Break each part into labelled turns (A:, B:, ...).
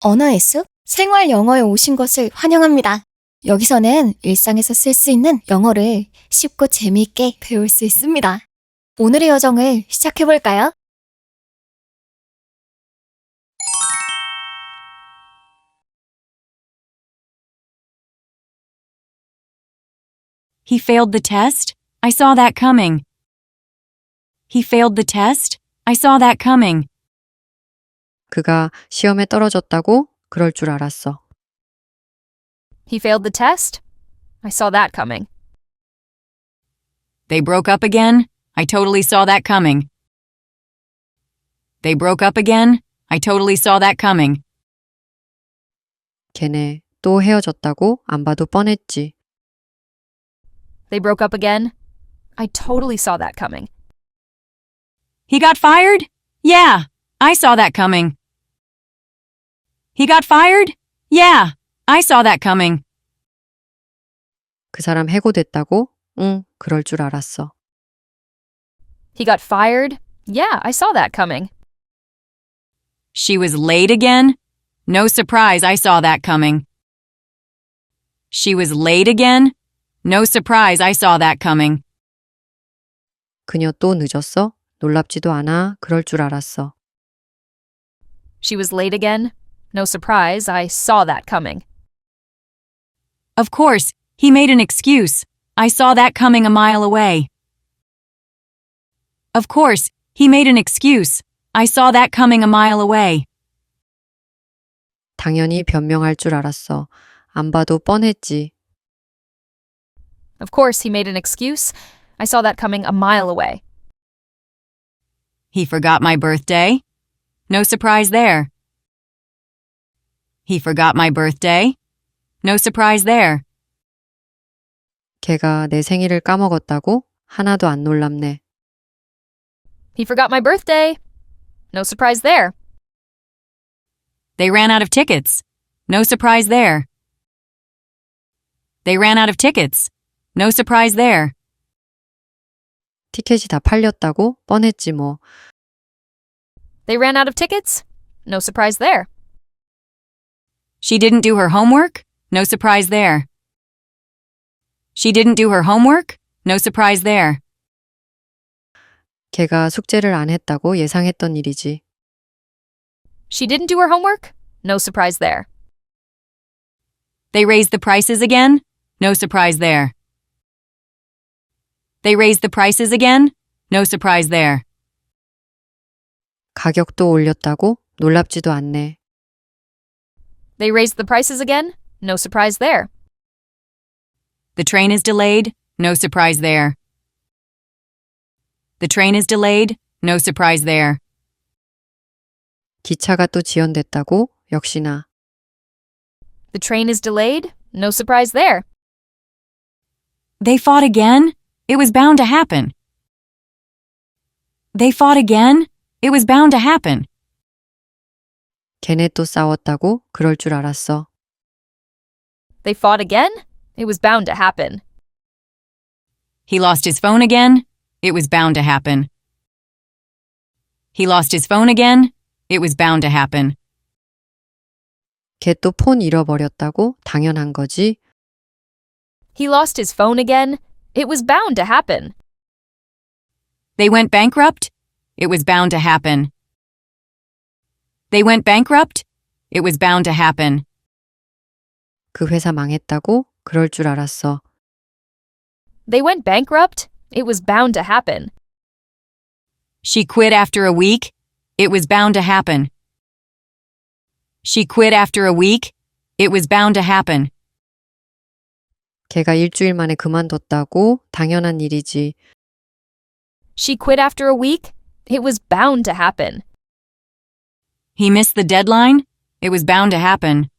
A: 언어의 숲 생활 영어에 오신 것을 환영합니다. 여기서는 일상에서 쓸 수 있는 영어를 쉽고 재미있게 배울 수 있습니다. 오늘의 여정을 시작해 볼까요?
B: He failed the test? I saw that coming. He failed the test? I saw that coming.
C: 그가 시험에 떨어졌다고 그럴 줄 알았어.
D: He failed the test? I saw that coming.
B: They broke up again? I totally saw that coming. They broke up again? I totally saw that coming.
C: 걔네 또 헤어졌다고 안 봐도 뻔했지.
D: They broke up again? I totally saw that coming.
B: He got fired? Yeah, I saw that coming. He got fired? Yeah, I saw that coming.
C: 그 사람 해고됐다고? 응, 그럴 줄 알았어.
D: He got fired? Yeah, I saw that coming.
B: She was late again? No surprise, I saw that coming. She was late again? No surprise, I saw that coming.
C: 그녀 또 늦었어? 놀랍지도 않아. 그럴 줄 알았어.
D: She was late again? No surprise, I saw that coming.
B: Of course, he made an excuse. I saw that coming a mile away. Of course, he made an excuse. I saw that coming a mile away.
C: 당연히 변명할 줄 알았어. 안 봐도 뻔했지.
D: Of course, he made an excuse. I saw that coming a mile away.
B: He forgot my birthday? No surprise there. He forgot my birthday? No surprise there.
C: 걔가 내 생일을 까먹었다고? 하나도 안 놀랍네.
D: He forgot my birthday. No surprise there.
B: They ran out of tickets. No surprise there. They ran out of tickets. No surprise there.
C: 티켓이 다 팔렸다고? 뻔했지 뭐.
D: They ran out of tickets? No surprise there.
B: She didn't do her homework? No surprise there. She didn't do her homework? No surprise there.
C: 걔가 숙제를 안 했다고 예상했던 일이지.
D: She didn't do her homework? No surprise there.
B: They raised the prices again? No surprise there. They raised the prices again? No surprise there.
C: 가격도 올렸다고? 놀랍지도 않네.
D: They raised the prices again? No surprise there.
B: The train is delayed? No surprise there. The train is delayed? No surprise there.
C: 기차가 또 지연됐다고? 역시나.
D: The train is delayed? No surprise there.
B: They fought again? It was bound to happen. They fought again? It was bound to happen.
C: 걔네 또 싸웠다고? 그럴 줄 알았어.
D: They fought again? It was bound to happen.
B: He lost his phone again? It was bound to happen. He lost his phone again? It was bound to happen.
C: 걔 또 폰 잃어버렸다고? 당연한 거지.
D: He lost his phone again? It was bound to happen.
B: They went bankrupt? It was bound to happen. They went bankrupt? It was bound to happen.
C: 그 회사 망했다고? 그럴 줄 알았어.
D: They went bankrupt? It was bound to happen.
B: She quit after a week? It was bound to happen. She quit after a week? It was bound to happen.
C: 걔가 일주일 만에 그만뒀다고? 당연한 일이지.
D: She quit after a week? It was bound to happen.
B: He missed the deadline? It was bound to happen.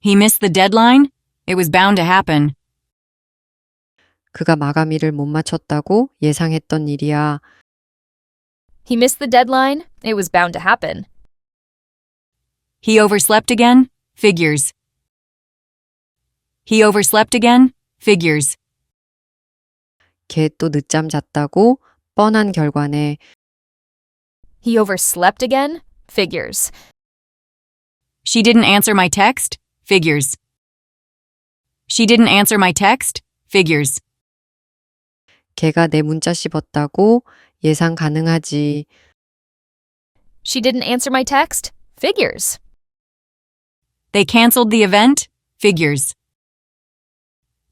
B: He missed the deadline? It was bound to happen.
C: 그가 마감일을 못 맞췄다고? 예상했던 일이야.
D: He missed the deadline? It was bound to happen.
B: He overslept again? Figures. He overslept again? Figures.
C: 걔 또 늦잠 잤다고? 뻔한 결과네.
D: He overslept again? Figures.
B: She didn't answer my text? Figures. She didn't answer my text? Figures.
C: 걔가 내 문자 씹었다고 예상 가능하지.
D: She didn't answer my text? Figures.
B: They canceled the event? Figures.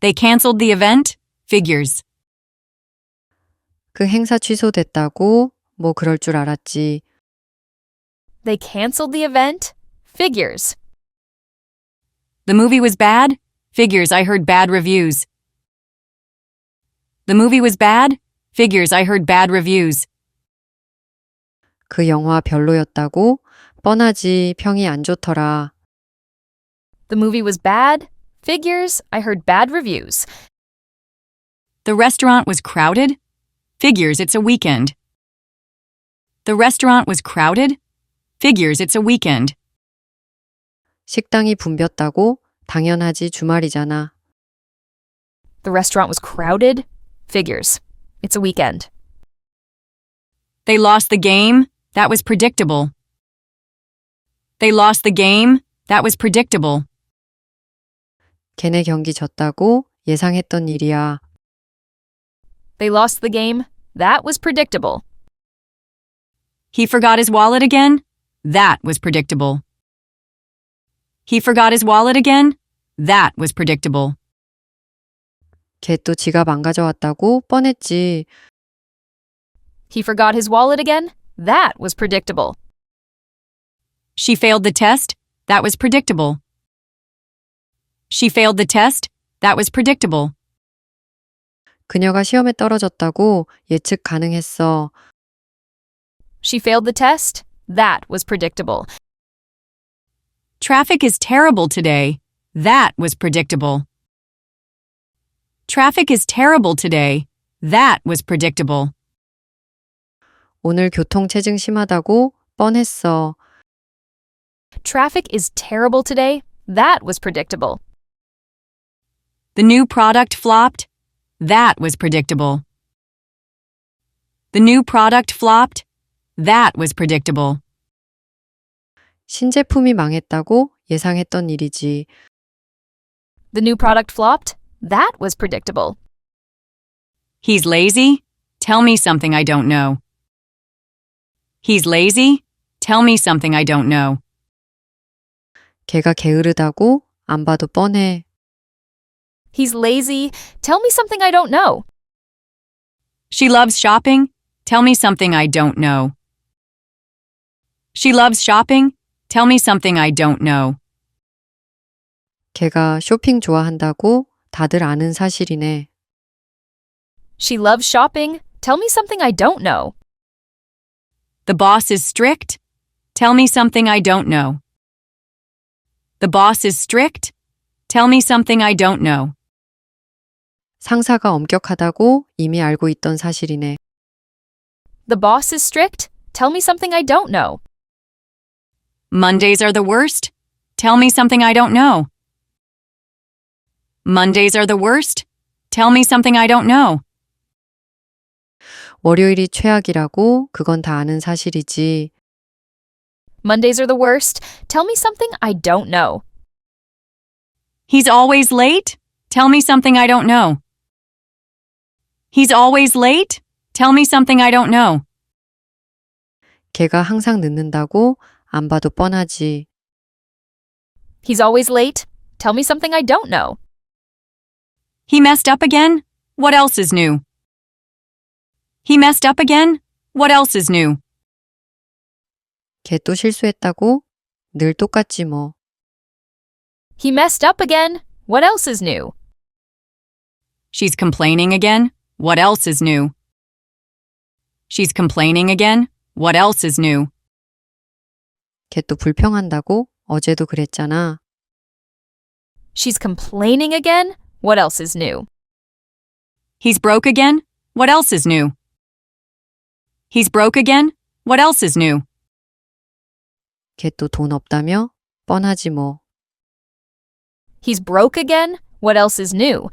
B: They canceled the event? Figures.
C: 그 행사 취소됐다고 뭐 그럴 줄 알았지.
D: They canceled the event? Figures.
B: The movie was bad? Figures, I heard bad reviews. The movie was bad? Figures, I heard bad reviews.
C: 그 영화 별로였다고? 뻔하지 평이 안 좋더라.
D: The movie was bad? Figures. I heard bad reviews.
B: The restaurant was crowded? Figures, it's a weekend. The restaurant was crowded? Figures, it's a weekend.
C: 식당이 붐볐다고? 당연하지 주말이잖아.
D: The restaurant was crowded? Figures. It's a weekend.
B: They lost the game? That was predictable. They lost the game? That was predictable.
C: 걔네 경기 졌다고? 예상했던 일이야.
D: They lost the game? That was predictable.
B: He forgot his wallet again? That was predictable. He forgot his wallet again? That was predictable.
C: 걔 또 지갑 안 가져왔다고? 뻔했지.
D: He forgot his wallet again? That was predictable.
B: She failed the test? That was predictable. She failed the test? That was predictable.
C: 그녀가 시험에 떨어졌다고? 예측 가능했어.
D: She failed the test? That was predictable.
B: Traffic is terrible today. That was predictable. Traffic is terrible today. That was predictable.
C: 오늘 교통체증 심하다고? 뻔했어.
D: Traffic is terrible today? That was predictable.
B: The new product flopped? That was predictable. The new product flopped? That was predictable.
C: 신제품이 망했다고? 예상했던 일이지.
D: The new product flopped? That was predictable.
B: He's lazy? Tell me something I don't know. He's lazy? Tell me something I don't know.
C: 걔가 게으르다고? 안 봐도 뻔해.
D: He's lazy. Tell me something I don't know.
B: She loves shopping? Tell me something I don't know. She loves shopping? Tell me something I don't know.
C: 걔가 쇼핑 좋아한다고? 다들 아는 사실이네.
D: She loves shopping. Tell me something I don't know.
B: The boss is strict? Tell me something I don't know. The boss is strict? Tell me something I don't know.
C: 상사가 엄격하다고? 이미 알고 있던 사실이네.
D: The boss is strict. Tell me something I don't know.
B: Mondays are the worst? Tell me something I don't know. Mondays are the worst? Tell me something I don't know.
C: 월요일이 최악이라고? 그건 다 아는 사실이지.
D: Mondays are the worst. Tell me something I don't know.
B: He's always late? Tell me something I don't know. He's always late? Tell me something I don't know.
C: 걔가 항상 늦는다고? 안 봐도 뻔하지.
D: He's always late. Tell me something I don't know.
B: He messed up again? What else is new? He messed up again? What else is new?
C: 걔 또 실수했다고? 늘 똑같지 뭐.
D: He messed up again. What else is new?
B: She's complaining again? What else is new? She's complaining again? What else is new?
C: 걔 또 불평한다고? 어제도 그랬잖아.
D: She's complaining again. What else is new?
B: He's broke again? What else is new? He's broke again? What else is new?
C: 걔 또 돈 없다며? 뻔하지 뭐.
D: He's broke again. What else is new?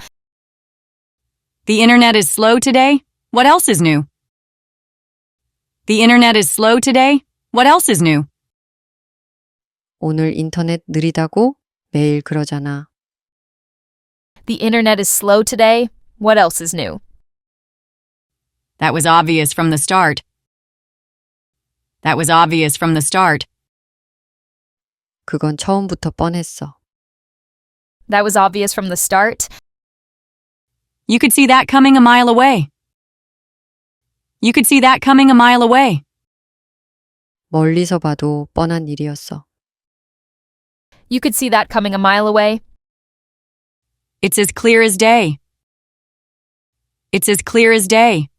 B: The internet is slow today? What else is new? The internet is slow today? What else is new?
C: 오늘 인터넷 느리다고? 매일 그러잖아.
D: The internet is slow today. What else is new?
B: That was obvious from the start. That was obvious from the start.
C: 그건 처음부터 뻔했어.
D: That was obvious from the start.
B: You could see that coming a mile away. You could see that coming a mile away.
C: 멀리서 봐도 뻔한 일이었어.
D: You could see that coming a mile away.
B: It's as clear as day. It's as clear as day.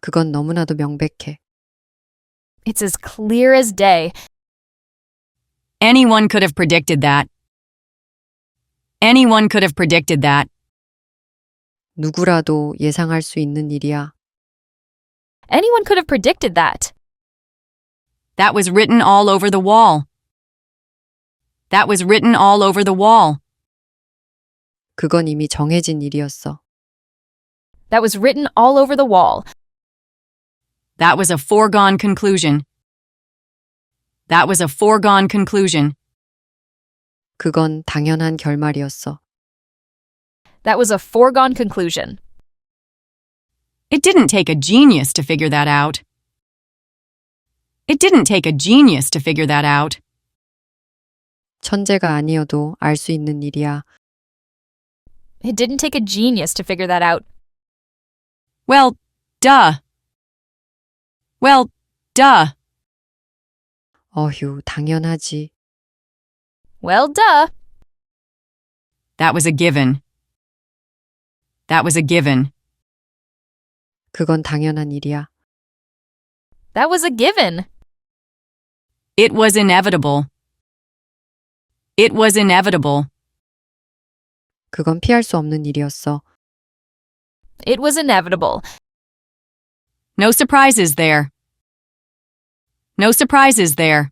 C: 그건 너무나도 명백해.
D: It's as clear as day.
B: Anyone could have predicted that. Anyone could have predicted that.
C: 누구라도 예상할 수 있는 일이야.
D: Anyone could have predicted that.
B: That was written all over the wall. That was written all over the wall.
C: 그건 이미 정해진 일이었어.
D: That was written all over the wall.
B: That was a foregone conclusion. That was a foregone conclusion.
C: 그건 당연한 결말이었어.
D: That was a foregone conclusion.
B: It didn't take a genius to figure that out. It didn't take a genius to figure that out.
C: 천재가 아니어도 알 수 있는 일이야.
D: It didn't take a genius to figure that out.
B: Well, duh. Well, duh.
C: 어휴, 당연하지.
D: Well, duh.
B: That was a given. That was a given.
C: 그건 당연한 일이야.
D: That was a given.
B: It was inevitable. It was inevitable.
C: 그건 피할 수 없는 일이었어.
D: It was inevitable.
B: No surprises there. No surprises there.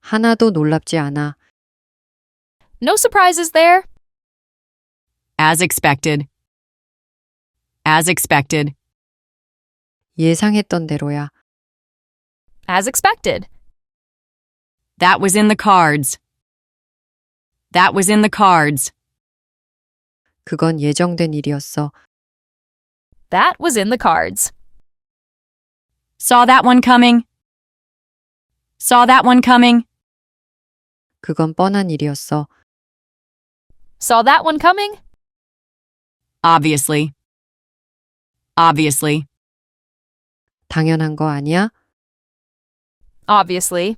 C: 하나도 놀랍지 않아.
D: No surprises there.
B: As expected. As expected.
C: 예상했던 대로야.
D: As expected.
B: That was in the cards. That was in the cards.
C: 그건 예정된 일이었어.
D: That was in the cards.
B: Saw that one coming. Saw that one coming.
C: 그건 뻔한 일이었어.
D: Saw that one coming?
B: Obviously. Obviously.
C: 당연한 거 아니야?
D: Obviously.